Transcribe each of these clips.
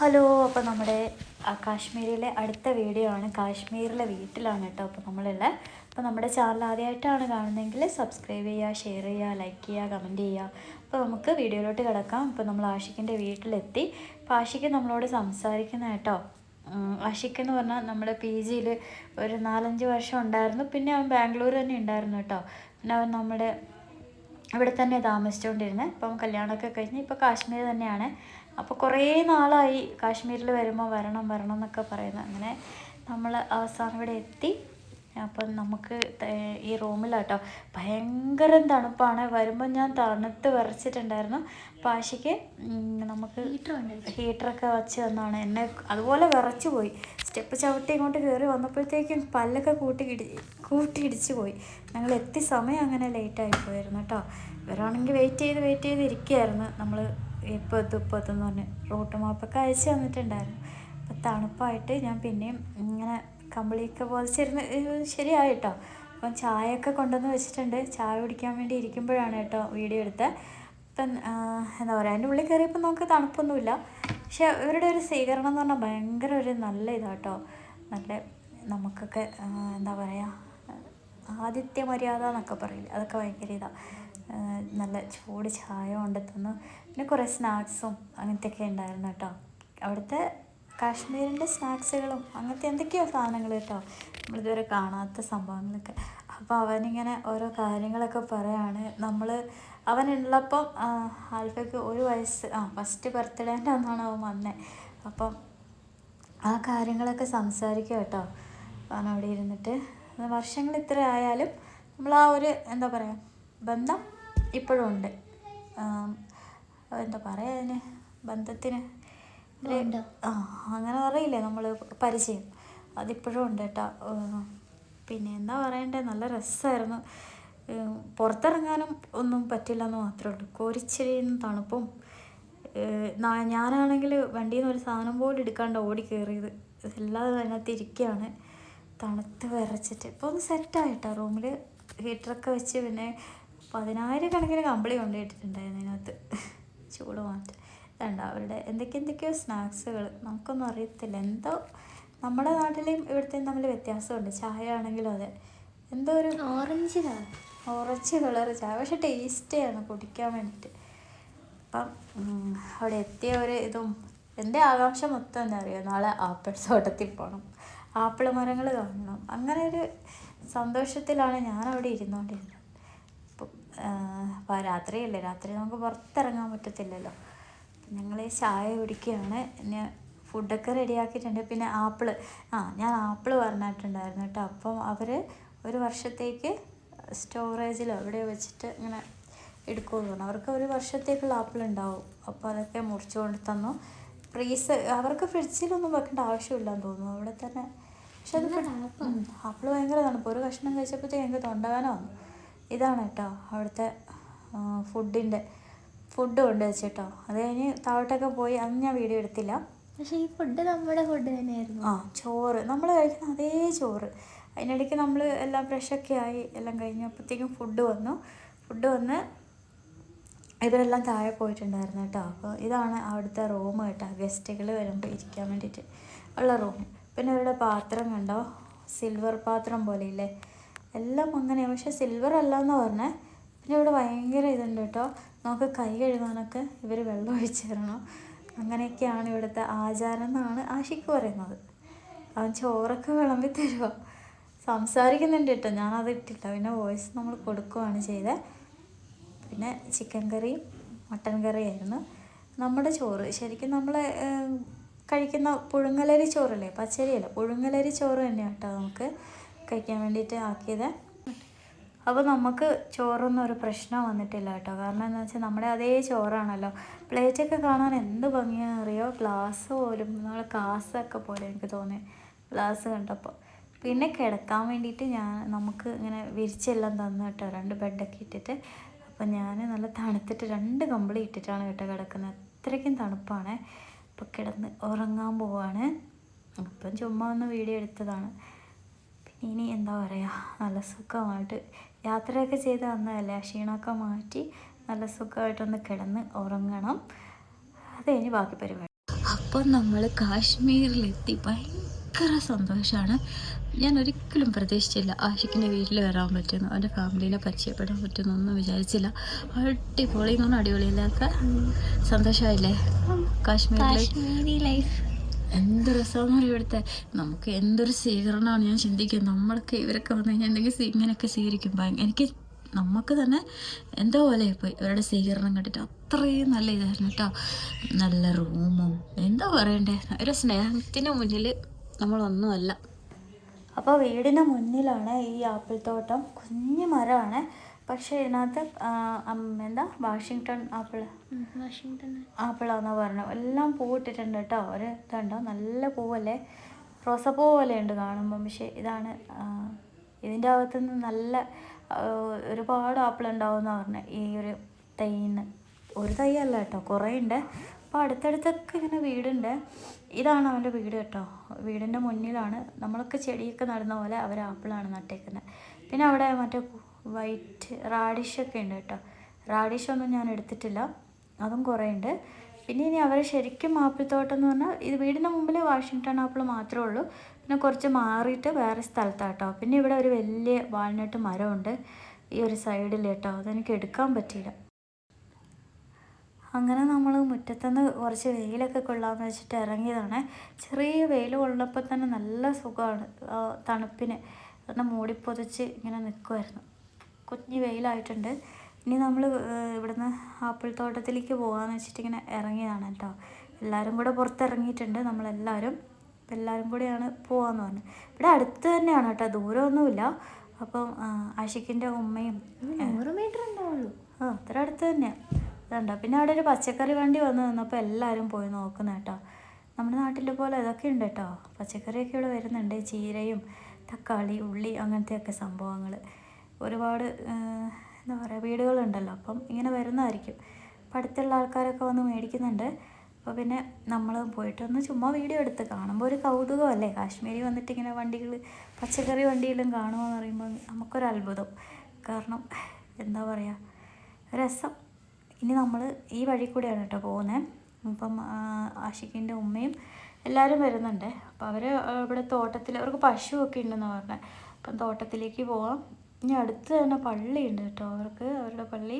Hello അപ്പോൾ നമ്മുടെ കാശ്മീരിലെ അടുത്ത വീഡിയോ ആണ്. കാശ്മീരിലെ വീട്ടിലാണ് കേട്ടോ അപ്പോൾ നമ്മളുള്ള. അപ്പോൾ നമ്മുടെ ചാനൽ ആദ്യമായിട്ടാണ് കാണുന്നതെങ്കിൽ സബ്സ്ക്രൈബ് ചെയ്യുക ഷെയർ ചെയ്യുക ലൈക്ക് ചെയ്യുക കമന്റ് ചെയ്യുക അപ്പോൾ നമുക്ക് വീഡിയോയിലോട്ട് കിടക്കാം. ഇപ്പോൾ നമ്മൾ ആഷിക്കിന്റെ വീട്ടിലെത്തി. അപ്പോൾ ആഷിക്ക് നമ്മളോട് സംസാരിക്കുന്ന കേട്ടോ. ആഷിഖ് എന്ന് പറഞ്ഞാൽ നമ്മുടെ പി ജിയിൽ ഒരു നാലഞ്ച് വർഷം ഉണ്ടായിരുന്നു. പിന്നെ അവൻ ബാംഗ്ലൂർ തന്നെ ഉണ്ടായിരുന്നു കേട്ടോ. പിന്നെ അവൻ നമ്മുടെ ഇവിടെ തന്നെ താമസിച്ചുകൊണ്ടിരുന്നത് ഇപ്പം കല്യാണമൊക്കെ കഴിഞ്ഞ് ഇപ്പോൾ കാശ്മീർ തന്നെയാണ്. അപ്പോൾ കുറേ നാളായി കാശ്മീരിൽ വരുമ്പോൾ വരണം വരണം എന്നൊക്കെ പറയുന്നത്. അങ്ങനെ നമ്മൾ അവസാനം ഇവിടെ എത്തി. അപ്പം നമുക്ക് ഈ റൂമിലാട്ടോ ഭയങ്കര തണുപ്പാണ്. വരുമ്പോൾ ഞാൻ തണുത്ത് വിറച്ചിട്ടുണ്ടായിരുന്നു. അപ്പോൾ ആശയ്ക്ക് ഉം, നമുക്ക് ഹീറ്ററൊക്കെ വച്ച് തന്നാണ്. എന്നെ അതുപോലെ വിറച്ച് പോയി. സ്റ്റെപ്പ് ചവിട്ടി ഇങ്ങോട്ട് കയറി വന്നപ്പോഴത്തേക്കും പല്ലൊക്കെ കൂട്ടി ഇടി കൂട്ടി ഇടിച്ച് പോയി. ഞങ്ങൾ എത്തി സമയം അങ്ങനെ ലേറ്റായി പോയിരുന്നു കേട്ടോ. ഇവരാണെങ്കിൽ വെയിറ്റ് ചെയ്ത് വെയിറ്റ് ചെയ്ത് ഇരിക്കുകയായിരുന്നു നമ്മൾ എത്തും എന്ന് പറഞ്ഞ് റൂട്ട് മാപ്പൊക്കെ അയച്ചു തന്നിട്ടുണ്ടായിരുന്നു. അപ്പോൾ തണുപ്പായിട്ട് ഞാൻ പിന്നെയും ഇങ്ങനെ കമ്പിളിയൊക്കെ പോതിച്ചിരുന്ന് ശരിയായിട്ടോ. അപ്പം ചായയൊക്കെ കൊണ്ടുവന്ന് വെച്ചിട്ടുണ്ട്. ചായ കുടിക്കാൻ വേണ്ടി ഇരിക്കുമ്പോഴാണ് കേട്ടോ വീഡിയോ എടുത്തത് ഇപ്പം എന്താ പറയുക അതിന്റെ ഉള്ളിൽ കയറിയപ്പോൾ നമുക്ക് തണുപ്പൊന്നുമില്ല. പക്ഷെ ഇവരുടെ ഒരു സ്വീകരണം എന്ന് പറഞ്ഞാൽ ഭയങ്കര ഒരു നല്ല ഇതാട്ടോ. നല്ല നമുക്കൊക്കെ എന്താ പറയുക ആദിത്യ മര്യാദ എന്നൊക്കെ പറയില്ലേ? അതൊക്കെ ഭയങ്കര ഇതാണ് നല്ല ചൂട് ചായ കൊണ്ട് തന്നു. പിന്നെ കുറേ സ്നാക്സും അങ്ങനത്തെയൊക്കെ ഉണ്ടായിരുന്നു കേട്ടോ. അവിടുത്തെ കാശ്മീരിന്റെ സ്നാക്സുകളും അങ്ങനത്തെ എന്തൊക്കെയോ സാധനങ്ങൾ കേട്ടോ. നമ്മളിതുവരെ കാണാത്ത സംഭവങ്ങളൊക്കെ. അപ്പോൾ അവനിങ്ങനെ ഓരോ കാര്യങ്ങളൊക്കെ പറയാണ്. നമ്മൾ അവനുള്ളപ്പം ആൽഫയ്ക്ക് ഒരു വയസ്സ് ആ ഫസ്റ്റ് ബർത്ത്ഡേന്റെ അന്നാണ് അവൻ വന്നത് അപ്പം ആ കാര്യങ്ങളൊക്കെ സംസാരിക്കുക കേട്ടോ. അവൻ അവിടെ ഇരുന്നിട്ട്. വർഷങ്ങൾ ഇത്ര ആയാലും നമ്മൾ ആ ഒരു എന്താ പറയുക ബന്ധം ഇപ്പോഴും ഉണ്ട് എന്താ പറയുക അതിന്? ബന്ധത്തിന് ആ അങ്ങനെ പറയില്ലേ നമ്മൾ പരിചയം. അതിപ്പോഴും ഉണ്ട് കേട്ടോ. പിന്നെ എന്താ പറയണ്ടേ? നല്ല രസമായിരുന്നു. പുറത്തിറങ്ങാനും ഒന്നും പറ്റില്ല എന്ന് മാത്രമേ ഉള്ളൂ. കോരിച്ചിരിയും തണുപ്പും ഞാനാണെങ്കിൽ വണ്ടിയിൽ നിന്ന് ഒരു സാധനം പോലും എടുക്കാണ്ട് ഓടി കയറിയത് എല്ലാം അതിനകത്ത് ഇരിക്കുകയാണ് തണുത്ത് വിറച്ചിട്ട്. ഇപ്പോൾ ഒന്ന് സെറ്റായിട്ടാ റൂമിൽ ഹീറ്ററൊക്കെ വെച്ച് പിന്നെ പതിനായിരക്കണക്കിന് കമ്പിളി കൊണ്ടുപോയിട്ടിട്ടുണ്ടായിരുന്നു അതിനകത്ത് ചൂട് മാറ്റം ഇതുണ്ട് അവരുടെ എന്തൊക്കെ എന്തൊക്കെയോ സ്നാക്സുകൾ നമുക്കൊന്നും അറിയത്തില്ല. എന്തോ നമ്മുടെ നാട്ടിലെയും ഇവിടുത്തെയും തമ്മിൽ വ്യത്യാസമുണ്ട്. ചായ ആണെങ്കിലും അതെ. എന്തോ ഒരു ഓറഞ്ച് ഓറഞ്ച് കളർ ചായ. പക്ഷെ ടേസ്റ്റിയാണ് കുടിക്കാൻ വേണ്ടിയിട്ട് അപ്പം അവിടെ എത്തിയ ഒരു ഇതും എന്റെ ആകാംക്ഷ മൊത്തം എന്താ പറയുക നാളെ ആപ്പിൾ തോട്ടത്തിൽ പോകണം ആപ്പിൾ മരങ്ങൾ കാണണം. അങ്ങനെ ഒരു സന്തോഷത്തിലാണ് ഞാൻ അവിടെ ഇരുന്നുകൊണ്ടിരുന്നത്. അപ്പോൾ രാത്രിയല്ലേ? രാത്രി നമുക്ക് പുറത്തിറങ്ങാൻ പറ്റത്തില്ലല്ലോ. ഞങ്ങൾ ചായ കുടിക്കുകയാണ്. പിന്നെ ഫുഡൊക്കെ റെഡിയാക്കിയിട്ടുണ്ട് പിന്നെ ആപ്പിൾ. ആ ഞാൻ ആപ്പിൾ പറഞ്ഞിട്ടുണ്ടായിരുന്നു കേട്ടോ. അപ്പം അവർ ഒരു വർഷത്തേക്ക് സ്റ്റോറേജിലോ അവിടെ വെച്ചിട്ട് ഇങ്ങനെ എടുക്കുമെന്ന് അവർക്ക് ഒരു വർഷത്തേക്കുള്ള ആപ്പിൾ ഉണ്ടാവും. അപ്പോൾ അതൊക്കെ മുറിച്ചു കൊണ്ട് തന്നു. ഫ്രീസ് അവർക്ക് ഫ്രിഡ്ജിലൊന്നും വെക്കേണ്ട ആവശ്യമില്ലെന്ന് തോന്നുന്നു. അവിടെ തന്നെ. പക്ഷെ അത് ആപ്പിൾ ഭയങ്കര തണുപ്പ്. ഒരു കഷ്ണം കഴിച്ചപ്പോഴത്തേക്ക് എനിക്ക് തൊണ്ടവേന വന്നു. ഇതാണ് കേട്ടോ അവിടുത്തെ ഫുഡിന്റെ ഫുഡ് കൊണ്ട് വെച്ചിട്ടോ. അത് കഴിഞ്ഞ് താഴോട്ടൊക്കെ പോയി അന്ന് ഞാൻ വീഡിയോ എടുത്തില്ല. പക്ഷേ ഈ ഫുഡ് നമ്മുടെ ഫുഡ് തന്നെയായിരുന്നു. ആ ചോറ്. നമ്മൾ കഴിക്കുന്ന അതേ ചോറ്. അതിനിടയ്ക്ക് നമ്മൾ എല്ലാം ഫ്രഷൊക്കെ ആയി എല്ലാം കഴിഞ്ഞപ്പോഴത്തേക്കും ഫുഡ് വന്നു. ഫുഡ് വന്ന് ഇവരെല്ലാം താഴെ പോയിട്ടുണ്ടായിരുന്നു കേട്ടോ. അപ്പോൾ ഇതാണ് അവിടുത്തെ റൂം കേട്ടോ. ഗസ്റ്റുകൾ വരുമ്പോൾ ഇരിക്കാൻ വേണ്ടിയിട്ട് ഉള്ള റൂം പിന്നെ ഇവരുടെ പാത്രം കണ്ടോ? സിൽവർ പാത്രം പോലെയില്ലേ? ഇല്ലേ എല്ലാം അങ്ങനെയാണ്. പക്ഷെ സിൽവർ അല്ല എന്ന് പറഞ്ഞേ. പിന്നെ ഇവിടെ ഭയങ്കര ഇതുണ്ട് കേട്ടോ. നമുക്ക് കൈ കഴുകാനൊക്കെ ഇവർ വെള്ളം ഒഴിച്ചു തരണം. അങ്ങനെയൊക്കെയാണ് ഇവിടുത്തെ ആചാരം എന്നാണ് ആഷിക്ക് പറയുന്നത്. അവൻ ചോറൊക്കെ വിളമ്പി തരുക സംസാരിക്കുന്നുണ്ട് കേട്ടോ. ഞാനത് ഇട്ടില്ല പിന്നെ വോയിസ് നമ്മൾ കൊടുക്കുകയാണ് ചെയ്തത് പിന്നെ ചിക്കൻ കറിയും മട്ടൻ കറിയായിരുന്നു. നമ്മുടെ ചോറ്. ശരിക്കും നമ്മൾ കഴിക്കുന്ന പുഴുങ്ങലരി ചോറല്ലേ? പച്ചരിയല്ല? പുഴുങ്ങലരി ചോറ് തന്നെയാണ് കേട്ടോ നമുക്ക്. കഴിക്കാൻ വേണ്ടിയിട്ട് ആക്കിയത്. അപ്പോൾ നമുക്ക് ചോറൊന്നും ഒരു പ്രശ്നം വന്നിട്ടില്ല കേട്ടോ. കാരണം എന്താ വെച്ചാൽ നമ്മുടെ അതേ ചോറാണല്ലോ. പ്ലേറ്റൊക്കെ കാണാൻ എന്ത് ഭംഗിയാണെന്ന് അറിയോ? ഗ്ലാസ് പോലും നമ്മൾ കാസൊക്കെ പോലെ എനിക്ക് തോന്നി. ഗ്ലാസ് കണ്ടപ്പോൾ പിന്നെ കിടക്കാൻ വേണ്ടിയിട്ട് ഞാൻ നമുക്ക് ഇങ്ങനെ വിരിച്ചെല്ലാം തന്നു കേട്ടോ. രണ്ട് ബെഡൊക്കെ ഇട്ടിട്ട്. അപ്പോൾ ഞാൻ നല്ല തണുത്തിട്ട് രണ്ട് കമ്പിളി ഇട്ടിട്ടാണ് കേട്ടോ കിടക്കുന്നത്. അത്രയ്ക്കും തണുപ്പാണ്. അപ്പോൾ കിടന്ന് ഉറങ്ങാൻ പോവാണ്. അപ്പം ചുമ്മാ ഒന്ന് വീഡിയോ എടുത്തതാണ്. ഇനി എന്താ പറയുക നല്ല സുഖമായിട്ട് യാത്രയൊക്കെ ചെയ്ത് വന്നതല്ലേ? ആ ക്ഷീണമൊക്കെ മാറ്റി നല്ല സുഖമായിട്ടൊന്ന് കിടന്ന് ഉറങ്ങണം. അത് കഴിഞ്ഞ് ബാക്കി പരിപാടി. അപ്പം നമ്മൾ കാശ്മീരിലെത്തി. ഭയങ്കര സന്തോഷമാണ് ഞാൻ ഒരിക്കലും പ്രതീക്ഷിച്ചില്ല ആഷിക്കിന്റെ വീട്ടിൽ വരാൻ പറ്റുന്നു അവന്റെ ഫാമിലിയിലെ പരിചയപ്പെടാൻ പറ്റുന്നു ഒന്നും വിചാരിച്ചില്ല. അടിപൊളി എന്ന് പറഞ്ഞാൽ അടിപൊളിയില്ലാത്ത സന്തോഷമായില്ലേ? കാശ്മീരിലെ കാശ്മീരി ലൈഫ് എന്ത് രസമെന്ന് പറയും ഇവിടുത്തെ. നമുക്ക് എന്തൊരു സ്വീകരണമാണ് ഞാൻ ചിന്തിക്കുന്നത്. നമ്മളൊക്കെ ഇവരൊക്കെ വന്നു കഴിഞ്ഞാൽ എന്തെങ്കിലും ഇങ്ങനെയൊക്കെ സ്വീകരിക്കും. എനിക്ക് നമുക്ക് തന്നെ എന്തോ പോലെ പോയി ഇവരുടെ സ്വീകരണം കണ്ടിട്ട്. അത്രയും നല്ല ഇതായിരുന്നു കേട്ടോ. നല്ല റൂമും. എന്താ പറയണ്ടേ? ഒരു സ്നേഹത്തിന് മുന്നിൽ നമ്മളൊന്നുമല്ല. അപ്പോൾ വീടിന് മുന്നിലാണ് ഈ ആപ്പിൾ തോട്ടം. കുഞ്ഞു മരമാണ്. പക്ഷേ ഇതിനകത്ത് എന്താ? Washington apple Washington. ആപ്പിളാന്നാ പറഞ്ഞു എല്ലാം പൂവിട്ടിട്ടുണ്ട് കേട്ടോ. ഒരു ഇതുണ്ടോ? നല്ല പൂവല്ലേ? റോസപ്പൂ പോലെ ഉണ്ട് കാണുമ്പം. പക്ഷേ ഇതാണ് ഇതിന്റെ അകത്തുനിന്ന് നല്ല ഒരുപാട് ആപ്പിൾ ഉണ്ടാവും ഉണ്ടാവുമെന്നാണ് പറഞ്ഞത്. ഈ ഒരു തൈന്ന് ഒരു തൈ അല്ല കേട്ടോ. കുറേ ഉണ്ട് അപ്പോൾ അടുത്തടുത്തൊക്കെ ഇങ്ങനെ വീടുണ്ട്. ഇതാണ് അവന്റെ വീട് കേട്ടോ. വീടിന്റെ മുന്നിലാണ്. നമ്മളൊക്കെ ചെടിയൊക്കെ നടുന്ന പോലെ അവർ ആപ്പിളാണ് നട്ടേക്കുന്നത്. പിന്നെ അവിടെ മറ്റേ വൈറ്റ് റാഡിഷൊക്കെ ഉണ്ട് കേട്ടോ. റാഡിഷൊന്നും ഞാൻ എടുത്തിട്ടില്ല. അതും കുറേ ഉണ്ട്. പിന്നെ ഇനി അവർ ശരിക്കും ആപ്പിൾ തോട്ടം എന്ന് പറഞ്ഞാൽ ഇത് വീടിന്റെ മുമ്പിൽ വാഷിങ്ടൺ ആപ്പിൾ മാത്രമേ ഉള്ളൂ. പിന്നെ കുറച്ച് മാറിയിട്ട് വേറെ സ്ഥലത്താണ് കേട്ടോ. പിന്നെ ഇവിടെ ഒരു വലിയ വാൾനട്ട് മരമുണ്ട്. ഈ ഒരു സൈഡിൽ കേട്ടോ. അതെനിക്ക് എടുക്കാൻ പറ്റിയില്ല. അങ്ങനെ നമ്മൾ മുറ്റത്തുനിന്ന് കുറച്ച് വെയിലൊക്കെ കൊള്ളാമെന്ന് വെച്ചിട്ട് ഇറങ്ങിയതാണ്. ചെറിയ വെയിൽ കൊള്ളപ്പോൾ തന്നെ നല്ല സുഖമാണ്. തണുപ്പിന്. കാരണം മൂടിപ്പൊതിച്ച് ഇങ്ങനെ നിൽക്കുമായിരുന്നു കുഞ്ഞ് വെയിലായിട്ടുണ്ട്. ഇനി നമ്മൾ ഇവിടുന്ന് ആപ്പിൾ തോട്ടത്തിലേക്ക് പോകാമെന്ന് വെച്ചിട്ട് ഇങ്ങനെ ഇറങ്ങിയതാണ് കേട്ടോ. എല്ലാവരും കൂടെ പുറത്തിറങ്ങിയിട്ടുണ്ട് നമ്മളെല്ലാവരും എല്ലാവരും കൂടെയാണ് പോകാമെന്ന് പറഞ്ഞു. ഇവിടെ അടുത്ത് തന്നെയാണ് കേട്ടോ ദൂരമൊന്നുമില്ല. അപ്പം ആഷിക്കിന്റെ ഉമ്മയും നൂറ് മീറ്റർ ഉണ്ടാവുള്ളൂ. ആ അത്ര അടുത്ത് തന്നെയാണ് അതുണ്ടോ പിന്നെ അവിടെ ഒരു പച്ചക്കറി വണ്ടി വന്ന് നിന്നപ്പോൾ എല്ലാവരും പോയി നോക്കുന്ന കേട്ടോ. നമ്മുടെ നാട്ടിലെ പോലെ ഇതൊക്കെ ഉണ്ട് കേട്ടോ. പച്ചക്കറിയൊക്കെ ഇവിടെ വരുന്നുണ്ട് ചീരയും തക്കാളി ഉള്ളി അങ്ങനത്തെയൊക്കെ സംഭവങ്ങൾ ഒരുപാട് എന്താ പറയുക വീടുകളുണ്ടല്ലോ. അപ്പം ഇങ്ങനെ വരുന്നതായിരിക്കും. അപ്പം അടുത്തുള്ള ആൾക്കാരൊക്കെ വന്ന് മേടിക്കുന്നുണ്ട്. അപ്പോൾ പിന്നെ നമ്മൾ പോയിട്ടൊന്ന് ചുമ്മാ വീഡിയോ എടുത്ത് കാണുമ്പോൾ ഒരു കൗതുകമല്ലേ? കാശ്മീരി വന്നിട്ട് ഇങ്ങനെ വണ്ടികൾ പച്ചക്കറി വണ്ടിയിലും കാണുമെന്ന് പറയുമ്പോൾ നമുക്കൊരു അത്ഭുതം. കാരണം എന്താ പറയുക രസം. ഇനി നമ്മൾ ഈ വഴി കൂടെയാണ് കേട്ടോ പോകുന്നത് ഇപ്പം ആഷിഖിന്റെ ഉമ്മയും എല്ലാവരും വരുന്നുണ്ട്. അപ്പോൾ അവർ ഇവിടെ തോട്ടത്തിൽ അവർക്ക് പശുവൊക്കെ ഉണ്ടെന്ന് പറഞ്ഞത്. അപ്പം തോട്ടത്തിലേക്ക് പോവാം. ഇനി അടുത്ത് തന്നെ പള്ളിയുണ്ട് കേട്ടോ. അവർക്ക് അവരുടെ പള്ളി.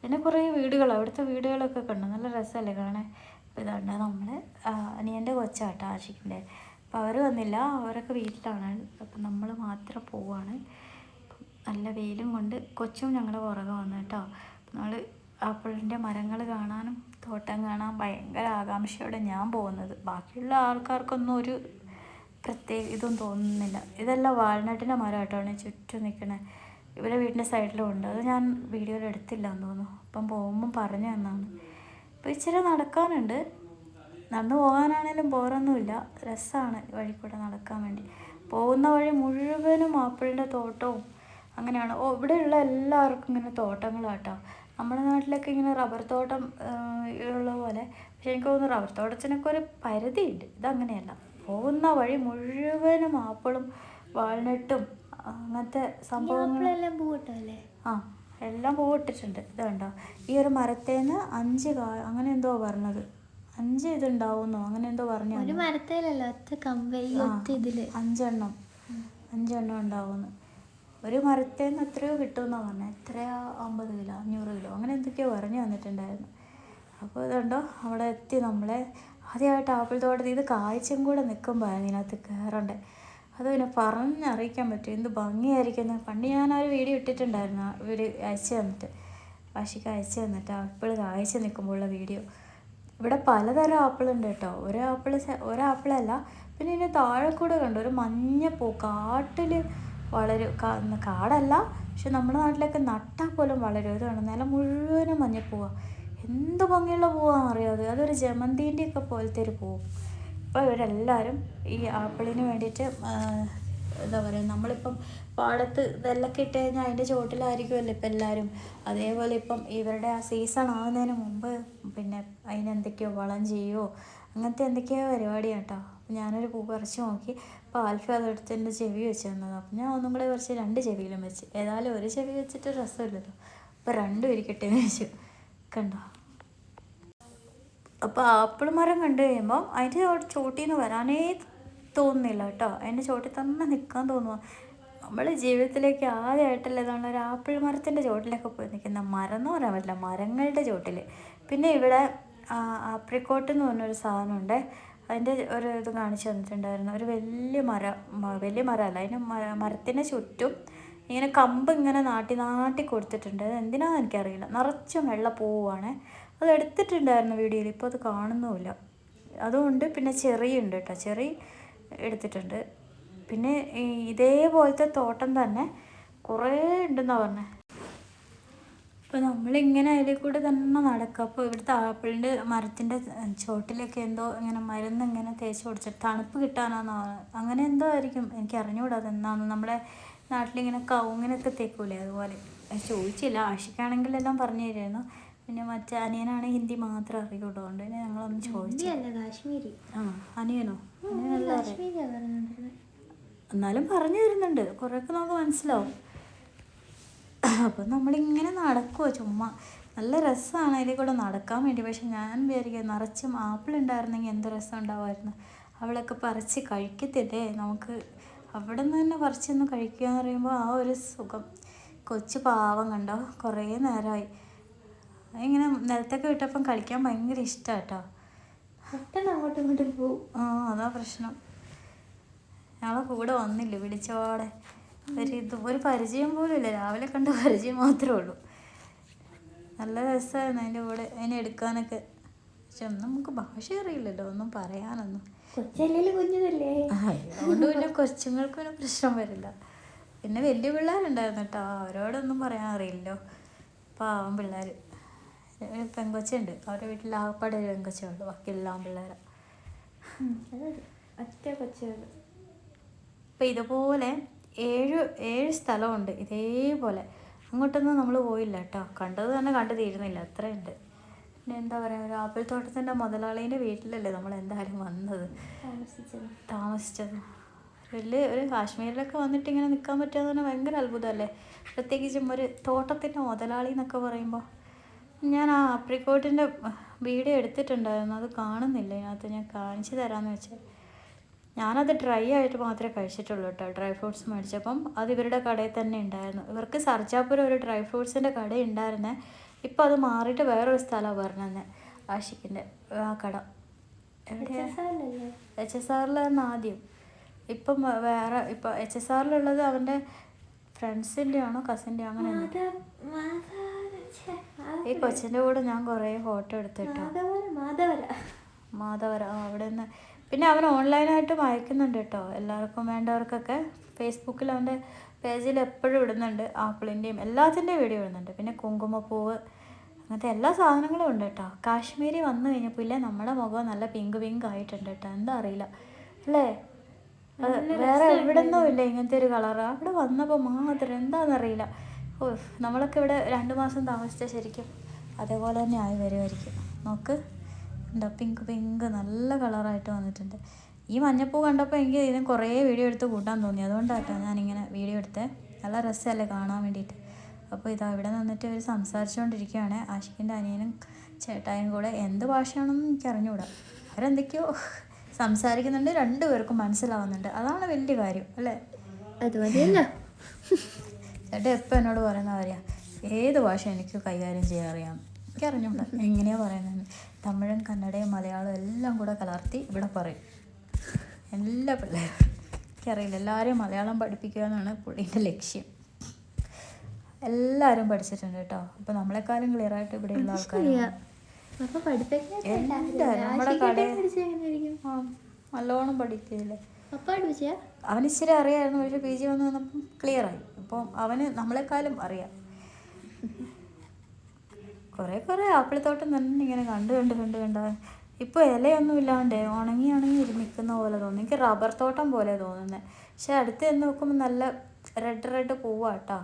പിന്നെ കുറേ വീടുകൾ അവിടുത്തെ വീടുകളൊക്കെ കണ്ടു. നല്ല രസമല്ലേ കാണാൻ? അപ്പോൾ ഇതാണ്ട് നമ്മൾ അനിയന്റെ കൊച്ചാട്ടോ ആഷിക്കിന്റെ അപ്പോൾ അവർ വന്നില്ല. അവരൊക്കെ വീട്ടിലാണ്. അപ്പം നമ്മൾ മാത്രം പോവാണ്. നല്ല വെയിലും കൊണ്ട് കൊച്ചും ഞങ്ങളുടെ പുറകെ വന്നു കേട്ടോ. നമ്മൾ ആപ്പിളിന്റെ മരങ്ങൾ കാണാനും തോട്ടം കാണാൻ ഭയങ്കര ആകാംക്ഷയോടെ ഞാൻ പോകുന്നത്. ബാക്കിയുള്ള ആൾക്കാർക്കൊന്നും ഒരു പ്രത്യേക ഇതൊന്നും തോന്നുന്നില്ല. ഇതെല്ലാം വാൾനട്ടിന്റെ മരം കേട്ടോ ചുറ്റും നിൽക്കണേ ഇവരെ വീടിന്റെ സൈഡിലും ഉണ്ട്. അത് ഞാൻ വീഡിയോയിൽ എടുത്തില്ല എന്ന് തോന്നുന്നു. അപ്പം പോകുമ്പം പറഞ്ഞു തന്നാണ്. അപ്പോൾ ഇച്ചിരി നടക്കാനുണ്ട്. നടന്നു പോകാനാണേലും ബോറൊന്നുമില്ല. രസമാണ് വഴി കൂടെ നടക്കാൻ വേണ്ടി. പോകുന്ന വഴി മുഴുവനും ആപ്പിളിന്റെ തോട്ടവും അങ്ങനെയാണ്. ഓ ഇവിടെയുള്ള എല്ലാവർക്കും ഇങ്ങനെ തോട്ടങ്ങളാട്ടോ. നമ്മുടെ നാട്ടിലൊക്കെ ഇങ്ങനെ റബ്ബർ തോട്ടം ഉള്ള പോലെ. പക്ഷെ എനിക്ക് തോന്നുന്നു റബ്ബർ തോട്ടത്തിനൊക്കെ ഒരു പരിധിയുണ്ട്. ഇതങ്ങനെയല്ല. പോകുന്ന വഴി മുഴുവനും ആപ്പിളും വാൾനട്ടും അങ്ങനത്തെ സംഭവങ്ങളെല്ലാം പൂവിട്ടല്ലേ ആ എല്ലാം പൂവിട്ടിട്ടുണ്ട്. ഇത് കണ്ടോ? ഈ ഒരു മരത്തേന്ന് അഞ്ച് കാ അങ്ങനെ എന്തോ പറഞ്ഞത്. അഞ്ച് ഇതുണ്ടാവുന്നു അങ്ങനെ എന്തോ പറഞ്ഞു ഒരു മരത്തേലല്ല ഒറ്റ കമ്പയിൽ അഞ്ചെണ്ണം. അഞ്ചെണ്ണം ഉണ്ടാവുന്നു. ഒരു മരത്തേന്ന് എത്രയോ കിട്ടുമെന്നാ പറഞ്ഞത് എത്രയോ? അമ്പത് കിലോ അഞ്ഞൂറ് കിലോ അങ്ങനെ എന്തൊക്കെയോ പറഞ്ഞു തന്നിട്ടുണ്ടായിരുന്നു. അപ്പോൾ ഇതുണ്ടോ? അവിടെ എത്തി നമ്മളെ ആദ്യമായിട്ട് ആപ്പിൾ തോട്ടത്തിൽ ഇത് കാഴ്ചയും കൂടെ നിൽക്കുമ്പോഴാണ് ഇതിനകത്ത് കയറണ്ടേ? അത് പിന്നെ പറഞ്ഞറിയിക്കാൻ പറ്റും എന്ത് ഭംഗിയായിരിക്കുന്നത് പണ്ട് ഞാൻ ആ ഒരു വീഡിയോ ഇട്ടിട്ടുണ്ടായിരുന്നു. ഇവർ അയച്ചു തന്നിട്ട്. വാശിക്ക് അയച്ചു തന്നിട്ട് ആപ്പിൾ കാഴ്ച നിൽക്കുമ്പോഴുള്ള വീഡിയോ. ഇവിടെ പലതരം ആപ്പിളുണ്ട് കേട്ടോ. ഒരു ആപ്പിൾ ഒരാപ്പിളല്ല പിന്നെ ഇതിന് താഴെ കൂടെ കണ്ടു? ഒരു മഞ്ഞ മഞ്ഞപ്പൂ കാട്ടിൽ വളരും കാടല്ല പക്ഷെ നമ്മുടെ നാട്ടിലൊക്കെ നട്ടാൽ പോലും വളരും. ഇത് കണ്ടു നില മുഴുവനും മഞ്ഞപ്പൂവാ. എന്ത് ഭംഗിയുള്ള പൂവാണെന്ന് അറിയാതെ അതൊരു ജമന്തിന്റെ ഒക്കെ പോലത്തെ ഒരു പൂവ് അപ്പോൾ ഇവരെല്ലാവരും ഈ ആപ്പിളിന് വേണ്ടിയിട്ട് എന്താ പറയുക നമ്മളിപ്പം പാടത്ത് ഇതെല്ലാം ഇട്ട് കഴിഞ്ഞാൽ അതിന്റെ ചുവട്ടിലായിരിക്കുമല്ലോ ഇപ്പം എല്ലാവരും അതേപോലെ ഇപ്പം ഇവരുടെ ആ സീസൺ ആകുന്നതിന് മുമ്പ് പിന്നെ അതിനെന്തൊക്കെയോ വളം ചെയ്യുമോ അങ്ങനത്തെ എന്തൊക്കെയോ പരിപാടിയാണ് കേട്ടോ ഞാനൊരു പൂ പറിച്ച് നോക്കി. അപ്പോൾ ആൽഫ അതെടുത്ത് എന്റെ ചെവി വെച്ച് തന്നത്. അപ്പം ഞാൻ ഒന്നും കൂടെ കുറച്ച് രണ്ട് ചെവിയിലും വെച്ച്. ഏതായാലും ഒരു ചെവി വെച്ചിട്ട് രസമില്ലല്ലോ. അപ്പോൾ രണ്ടും ഇരിക്കട്ടെ എന്ന് വെച്ചു കണ്ടോ? അപ്പോൾ ആപ്പിൾ മരം കണ്ടു കഴിയുമ്പോൾ അതിന്റെ ചോട്ടിൽ നിന്ന് വരാനേ തോന്നുന്നില്ല കേട്ടോ. അതിന്റെ ചോട്ടിൽ തന്നെ നിൽക്കാൻ തോന്നുക നമ്മൾ ജീവിതത്തിലേക്ക് ആദ്യമായിട്ടല്ലേ നമ്മൾ ഒരു ആപ്പിൾ മരത്തിന്റെ ചോട്ടിലൊക്കെ പോയി നിൽക്കുന്ന മരം എന്ന് പറയാൻ പറ്റില്ല മരങ്ങളുടെ ചോട്ടിൽ പിന്നെ ഇവിടെ ആപ്രിക്കോട്ട് എന്ന് പറഞ്ഞൊരു സാധനമുണ്ട്. അതിന്റെ ഒരു ഇത് കാണിച്ചു തന്നിട്ടുണ്ടായിരുന്നു. ഒരു വലിയ മരം വലിയ മരമല്ല അതിന് മ- മരത്തിന് ചുറ്റും ഇങ്ങനെ കമ്പ് ഇങ്ങനെ നാട്ടി നാട്ടി കൊടുത്തിട്ടുണ്ട്. അത് എന്തിനാന്ന് എനിക്കറിയില്ല. നിറച്ചും വെള്ള പൂവാണ്. അത് എടുത്തിട്ടുണ്ടായിരുന്നു വീഡിയോയിൽ ഇപ്പോൾ അത് കാണുന്നുമില്ല. അതുകൊണ്ട് പിന്നെ ചെറിയ ഉണ്ട് കേട്ടോ ചെറിയ എടുത്തിട്ടുണ്ട്. പിന്നെ ഇതേപോലത്തെ തോട്ടം തന്നെ കുറേ ഉണ്ടെന്നാണ് പറഞ്ഞത് അപ്പോൾ നമ്മളിങ്ങനെ അതിൽ കൂടെ തന്നെ നടക്കുക. അപ്പോൾ ഇവിടുത്തെ ആപ്പിളിന്റെ മരത്തിന്റെ ചോട്ടിലൊക്കെ എന്തോ ഇങ്ങനെ മരുന്ന് ഇങ്ങനെ തേച്ച് കൊടുത്തിട്ട് തണുപ്പ് കിട്ടാനാണെന്നാണ് അങ്ങനെ എന്തോ ആയിരിക്കും. എനിക്ക് അറിഞ്ഞുകൂടാ അതെന്താന്ന്. നമ്മുടെ നാട്ടിലിങ്ങനെ കവുങ്ങിനൊക്കെ തേക്കൂലേ അതുപോലെ. ചോദിച്ചില്ല ആഷിക്കാണെങ്കിലെല്ലാം പറഞ്ഞു തരുമായിരുന്നു. പിന്നെ മറ്റേ അനിയനാണ് ഹിന്ദി മാത്രം അറിയുള്ളൂ അതുകൊണ്ട് തന്നെ ഞങ്ങളൊന്ന് ചോദിച്ചു കാശ്മീരി. ആ അനിയനോ? അനിയനല്ല എന്നാലും പറഞ്ഞു തരുന്നുണ്ട്. കുറേയൊക്കെ നമുക്ക് മനസ്സിലാവും. അപ്പം നമ്മളിങ്ങനെ നടക്കുമോ ചുമ്മാ. നല്ല രസമാണ് അതിൽ കൂടെ നടക്കാൻ വേണ്ടി. പക്ഷെ ഞാൻ വിചാരിക്കുക നിറച്ചും ആപ്പിൾ ഉണ്ടായിരുന്നെങ്കിൽ എന്ത് രസം ഉണ്ടാവുമായിരുന്നു. അവളൊക്കെ പറിച്ച് കഴിക്കത്തില്ലേ? നമുക്ക് അവിടെ നിന്ന് തന്നെ പറിച്ചൊന്ന് കഴിക്കുക എന്ന് പറയുമ്പോൾ ആ ഒരു സുഖം. കൊച്ചു പാവം കണ്ടോ? കുറേ നേരമായി ഇങ്ങനെ നിലത്തൊക്കെ വിട്ടപ്പം കളിക്കാൻ ഭയങ്കര ഇഷ്ടമാണ് കേട്ടോ പെട്ടെന്ന് അങ്ങോട്ടും ഇങ്ങോട്ടും പോവും. ആ അതാ പ്രശ്നം. ഞങ്ങളെ കൂടെ വന്നില്ല വിളിച്ചോടെ. ഒരു ഇത് ഒരു പരിചയം പോലും ഇല്ല. രാവിലെ കണ്ട പരിചയം മാത്രമേ ഉള്ളൂ. നല്ല രസമായിരുന്നു അതിന്റെ കൂടെ അതിനെ എടുക്കാനൊക്കെ. പക്ഷെ ഒന്നും നമുക്ക് ഭാഷ അറിയില്ലല്ലോ ഒന്നും പറയാനൊന്നും. കുഞ്ഞതല്ലേ അതുകൊണ്ട് പിന്നെ കൊച്ചുങ്ങൾക്ക് പിന്നെ പ്രശ്നം വരില്ല. പിന്നെ വലിയ പിള്ളേരുണ്ടായിരുന്നു കേട്ടോ അവരോടൊന്നും പറയാൻ അറിയില്ലല്ലോ. പാവം പിള്ളേർ പെങ്കൊച്ചുണ്ട്. അവരുടെ വീട്ടിൽ ആകപ്പാടെ ഒരു പെങ്കൊച്ചേ ഉള്ളൂ ബാക്കിയെല്ലാം പിള്ളേരാണ് അതെ ഒറ്റ കൊച്ചുകൾ അപ്പം ഇതുപോലെ ഏഴ് ഏഴ് സ്ഥലമുണ്ട്. ഇതേപോലെ. അങ്ങോട്ടൊന്നും നമ്മൾ പോയില്ല കേട്ടോ. കണ്ടത് തന്നെ കണ്ടു തീരുന്നില്ല. അത്രയുണ്ട്. പിന്നെ എന്താ പറയുക ഒരു ആപ്പിൾ തോട്ടത്തിന്റെ മുതലാളീന്റെ വീട്ടിലല്ലേ നമ്മൾ എന്തായാലും വന്നത്. താമസിച്ചത്. താമസിച്ചത്. വലിയ ഒരു കാശ്മീരിലൊക്കെ വന്നിട്ട് ഇങ്ങനെ നിൽക്കാൻ പറ്റുക തന്നെ ഭയങ്കര അത്ഭുതമല്ലേ? പ്രത്യേകിച്ചും ഒരു തോട്ടത്തിന്റെ മുതലാളി എന്നൊക്കെ പറയുമ്പോൾ ഞാൻ ആ ആപ്രിക്കോട്ടിന്റെ വീഡിയോ എടുത്തിട്ടുണ്ടായിരുന്നു. അത് കാണുന്നില്ല. ഇതിനകത്ത് ഞാൻ കാണിച്ചു തരാമെന്ന് വെച്ചാൽ ഞാനത് ഡ്രൈ ആയിട്ട് മാത്രമേ കഴിച്ചിട്ടുള്ളൂ കേട്ടോ ഡ്രൈ ഫ്രൂട്ട്സ് മേടിച്ചപ്പം. അത് ഇവരുടെ കടയിൽ തന്നെ ഉണ്ടായിരുന്നു. ഇവർക്ക് സർജാപുരം ഒരു ഡ്രൈ ഫ്രൂട്ട്സിന്റെ കട ഉണ്ടായിരുന്നേ. ഇപ്പം അത് മാറിയിട്ട് വേറൊരു സ്ഥലമാണ് പറഞ്ഞത് ആഷിക്കിന്റെ ആ കട. എവിടെയാണ് എച്ച് എസ് ആറിലായിരുന്നു ആദ്യം. ഇപ്പം വേറെ ഇപ്പം എച്ച് എസ് ആറിലുള്ളത് അവന്റെ ഫ്രണ്ട്സിന്റെ ആണോ കസിന്റെ അങ്ങനെ ഈ കൊച്ചിന്റെ കൂടെ ഞാൻ കുറേ ഫോട്ടോ എടുത്തിട്ടോ. മാധവര. അവിടെ നിന്ന് പിന്നെ അവൻ ഓൺലൈനായിട്ടും അയക്കുന്നുണ്ട് കേട്ടോ എല്ലാവർക്കും വേണ്ടവർക്കൊക്കെ ഫേസ്ബുക്കിൽ അവന്റെ പേജിൽ എപ്പോഴും ഇടുന്നുണ്ട് ആപ്പിളിന്റെയും എല്ലാത്തിന്റെയും വീഡിയോ ഇടുന്നുണ്ട്. പിന്നെ കുങ്കുമപ്പൂവ് അങ്ങനത്തെ എല്ലാ സാധനങ്ങളും ഉണ്ട് കേട്ടോ കാശ്മീരി വന്നു കഴിഞ്ഞപ്പോൾ ഇല്ലേ നമ്മുടെ മുഖം നല്ല പിങ്ക് പിങ്ക് ആയിട്ടുണ്ട് കേട്ടോ എന്താ അറിയില്ല. അല്ലേ? വേറെ എവിടെ നിന്നും ഇല്ല ഇങ്ങനത്തെ ഒരു കളർ അവിടെ വന്നപ്പോൾ മാത്രം എന്താണെന്നറിയില്ല ഓ നമ്മളൊക്കെ ഇവിടെ രണ്ട് മാസം താമസിച്ചാൽ ശരിക്കും അതേപോലെ തന്നെ ആയി വരുമായിരിക്കും നോക്ക് എന്താ പിങ്ക് പിങ്ക് നല്ല കളറായിട്ട് വന്നിട്ടുണ്ട്. ഈ മഞ്ഞപ്പൂ കണ്ടപ്പോൾ എനിക്ക് ഇതിന് കുറേ വീഡിയോ എടുത്ത് കൂട്ടാൻ തോന്നി. അതുകൊണ്ടാട്ടോ ഞാനിങ്ങനെ വീഡിയോ എടുത്തത് നല്ല രസമല്ലേ കാണാൻ വേണ്ടിയിട്ട്. അപ്പോൾ ഇതാ ഇവിടെ നിന്നിട്ട് ഇവർ സംസാരിച്ചുകൊണ്ടിരിക്കുകയാണ് ആഷിക്കിന്റെ അനിയനും ചേട്ടായും കൂടെ എന്ത് ഭാഷയാണെന്ന് എനിക്ക് അറിഞ്ഞുകൂടാ അവരെന്തൊക്കെയോ സംസാരിക്കുന്നുണ്ട്. രണ്ടുപേർക്കും മനസ്സിലാവുന്നുണ്ട്. അതാണ് വലിയ കാര്യം അല്ലേ? അത് മതിയല്ലോ ചേട്ടൻ എപ്പോൾ എന്നോട് പറയുന്ന അറിയാം ഏത് ഭാഷ എനിക്ക് കൈകാര്യം ചെയ്യാൻ അറിയാം? എനിക്ക് എങ്ങനെയാണ് എങ്ങനെയാ പറയുന്നത് തമിഴും കന്നഡയും മലയാളം എല്ലാം കൂടെ കലർത്തി ഇവിടെ പറയും. എല്ലാ പിള്ളേരും എനിക്കറിയില്ല എല്ലാവരെയും മലയാളം പഠിപ്പിക്കുക എന്നാണ് പുള്ളീന്റെ ലക്ഷ്യം. എല്ലാവരും പഠിച്ചിട്ടുണ്ട് കേട്ടോ. അപ്പോൾ നമ്മളെക്കാളും ക്ലിയർ ആയിട്ട് ഇവിടെയുള്ള ആൾക്കാർ നല്ലോണം പഠിക്കില്ലേ അവന് ഇച്ചിരി അറിയായിരുന്നു പക്ഷെ പി ജി വന്ന് വന്നപ്പം ക്ലിയറായി അപ്പം അവന് നമ്മളെക്കാളും അറിയാം. കുറേ കുറേ ആപ്പിളത്തോട്ടം തന്നെ ഇങ്ങനെ കണ്ട് കണ്ട് കണ്ട് കണ്ട ഇപ്പോൾ ഇലയൊന്നും ഇല്ലാണ്ട് ഉണങ്ങി ഉണങ്ങി നിൽക്കുന്ന പോലെ തോന്നുന്നു. എനിക്ക് റബ്ബർ തോട്ടം പോലെ തോന്നുന്നത് പക്ഷെ അടുത്ത് ചെന്ന് നോക്കുമ്പോൾ നല്ല റെഡ് റെഡ് പൂവാട്ടോ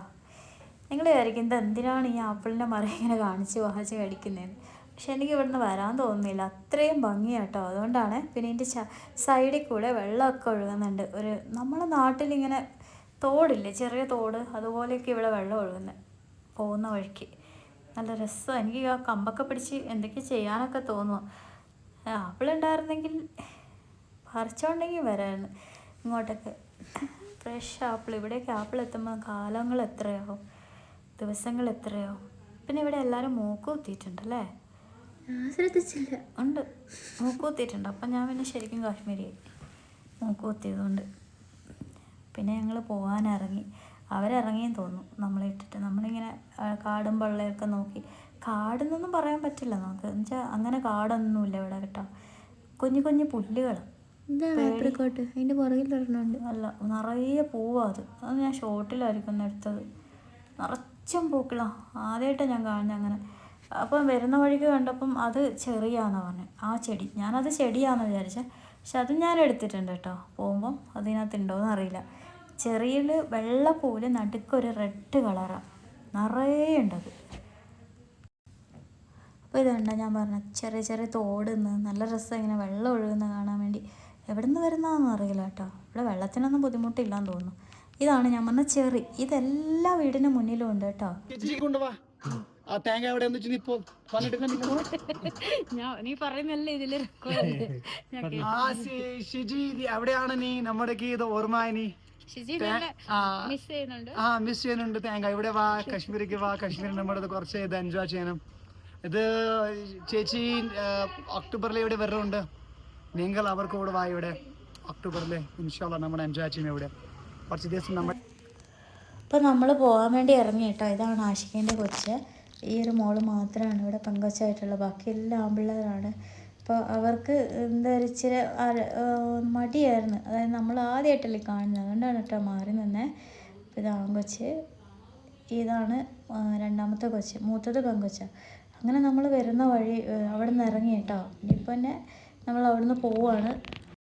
നിങ്ങൾ വിചാരിക്കും ഇത് എന്തിനാണ് ഈ ആപ്പിളിന്റെ മറ ഇങ്ങനെ കാണിച്ച് വാച്ച് കടിക്കുന്നതെന്ന് പക്ഷെ എനിക്ക് ഇവിടുന്ന് വരാൻ തോന്നുന്നില്ല. അത്രയും ഭംഗിയാട്ടോ അതുകൊണ്ടാണ് പിന്നെ ഇതിന്റെ സൈഡിൽ കൂടെ വെള്ളമൊക്കെ ഒഴുകുന്നുണ്ട്. ഒരു നമ്മളെ നാട്ടിലിങ്ങനെ തോടില്ലേ ചെറിയ തോട് അതുപോലെയൊക്കെ ഇവിടെ വെള്ളം ഒഴുകുന്നത് പോകുന്ന വഴിക്ക്. നല്ല രസമാണ് എനിക്ക് ആ കമ്പൊക്കെ പിടിച്ച് എന്തൊക്കെ ചെയ്യാനൊക്കെ തോന്നുക ആപ്പിളുണ്ടായിരുന്നെങ്കിൽ പറിച്ചോണ്ടെങ്കിൽ വരായിരുന്നു ഇങ്ങോട്ടൊക്കെ. ഫ്രഷ് ആപ്പിൾ ഇവിടെയൊക്കെ ആപ്പിൾ എത്തുമ്പോൾ കാലങ്ങൾ എത്രയാവും? ദിവസങ്ങൾ എത്രയാവും? പിന്നെ ഇവിടെ എല്ലാവരും മൂക്ക് കുത്തിയിട്ടുണ്ടല്ലേ അല്ലേ ശ്രദ്ധിച്ചില്ല. ഉണ്ട്. മൂക്ക് കുത്തിയിട്ടുണ്ട് അപ്പം ഞാൻ പിന്നെ ശരിക്കും കാശ്മീരി മൂക്ക് കുത്തിയതുകൊണ്ട് പിന്നെ ഞങ്ങൾ പോകാനിറങ്ങി. അവരിറങ്ങിയെന്ന് തോന്നുന്നു നമ്മളെ ഇട്ടിട്ട്. നമ്മളിങ്ങനെ കാടും പള്ളയൊക്കെ നോക്കി. കാടെന്നൊന്നും പറയാൻ പറ്റില്ല നമുക്ക്. എന്നുവെച്ചാൽ അങ്ങനെ കാടൊന്നുമില്ല ഇവിടെ കേട്ടോ. കുഞ്ഞു കുഞ്ഞു പുല്ലുകൾ ആപ്രിക്കോട്ട് അതിന്റെ പുറകിൽ ഒരെണ്ണമുണ്ട്. അല്ല നിറയെ പൂവാ അത്. അത് ഞാൻ ഷോട്ടിലായിരിക്കും എടുത്തത്. നിറച്ചും പൂക്കളാണ് ആദ്യമായിട്ടാണ് ഞാൻ കാണുന്നത് അങ്ങനെ. അപ്പം വരുന്ന വഴിക്ക് കണ്ടപ്പം അത് ചെറിയാന്ന് പറഞ്ഞു ആ ചെടി. ഞാനത് ചെടിയാണെന്ന് വിചാരിച്ചത് പക്ഷെ അത് ഞാൻ എടുത്തിട്ടുണ്ട് കേട്ടോ. പോകുമ്പം അതിനകത്ത് ഉണ്ടോയെന്ന് അറിയില്ല ചെറിയിൽ വെള്ളപ്പൂവിൽ നടുക്കൊരു റെഡ് കളറാണ് നിറയെ ഉണ്ടത്. അപ്പോൾ ഇതുണ്ട് ഞാൻ പറഞ്ഞ ചെറിയ ചെറിയ തോടുന്ന് നല്ല രസം ഇങ്ങനെ വെള്ളം ഒഴുകുന്ന കാണാൻ വേണ്ടി. എവിടെ നിന്ന് വരുന്നതെന്ന് അറിയില്ല കേട്ടോ. ഇവിടെ വെള്ളത്തിനൊന്നും ബുദ്ധിമുട്ടില്ലാന്ന് തോന്നുന്നു. ഇതാണ് ഞാൻ പറഞ്ഞ ചെറി. ഇതെല്ലാ വീടിന് മുന്നിലും ഉണ്ട് കേട്ടോ. നീ പറയുന്നല്ലേ ഇതിൽ നീ നമ്മുടെ ഓർമ്മ നീ. ആ. മിസ് ചെയ്യുന്നുണ്ട്. ആ മിസ് ചെയ്യുന്നുണ്ട്. തേങ്ങ. ഇവിടെ വാ കാശ്മീരിക്ക് വാ കാശ്മീർ നമ്മുടെ കുറച്ച് ഇത് എൻജോയ് ചെയ്യണം. ഇത് ചേച്ചി ഒക്ടോബറിലെ ഒക്ടോബറിൽ ഇവിടെ വരുന്നുണ്ട്. നിങ്ങൾ അവർക്ക് കൂടെ വാ ഇവിടെ. ഒക്ടോബറിൽ ഇൻഷാല്ല നമ്മൾ എൻജോയ് ചെയ്യണം ഇവിടെ. കുറച്ച് ദിവസം നമ്മൾ അപ്പോൾ നമ്മൾ പോകാൻ വേണ്ടി ഇറങ്ങി കേട്ടോ. ഇതാണ് ആഷിഖിന്റെ കൊച്ച്. ഈ ഒരു മോൾ മാത്രമാണ് ഇവിടെ പെങ്കൊച്ചായിട്ടുള്ളത്. ബാക്കി എല്ലാ ആമ്പിള്ളേരാണ് അപ്പോൾ അവർക്ക് എന്താ ഒരു ഇച്ചിരി മടിയായിരുന്നു. അതായത് നമ്മൾ ആദ്യമായിട്ടല്ലേ കാണുന്നത്. അതുകൊണ്ടാണ് കേട്ടോ മാറി നിന്നേ. അപ്പോൾ ഇത് ആൺകൊച്ച്. ഇതാണ് രണ്ടാമത്തെ കൊച്ച്. മൂത്തത് പെങ്കൊച്ച അങ്ങനെ നമ്മൾ വരുന്ന വഴി അവിടെ നിന്ന് ഇറങ്ങി കേട്ടോ ഇനിയിപ്പോൾ തന്നെ നമ്മൾ അവിടെ നിന്ന് പോവാണ്.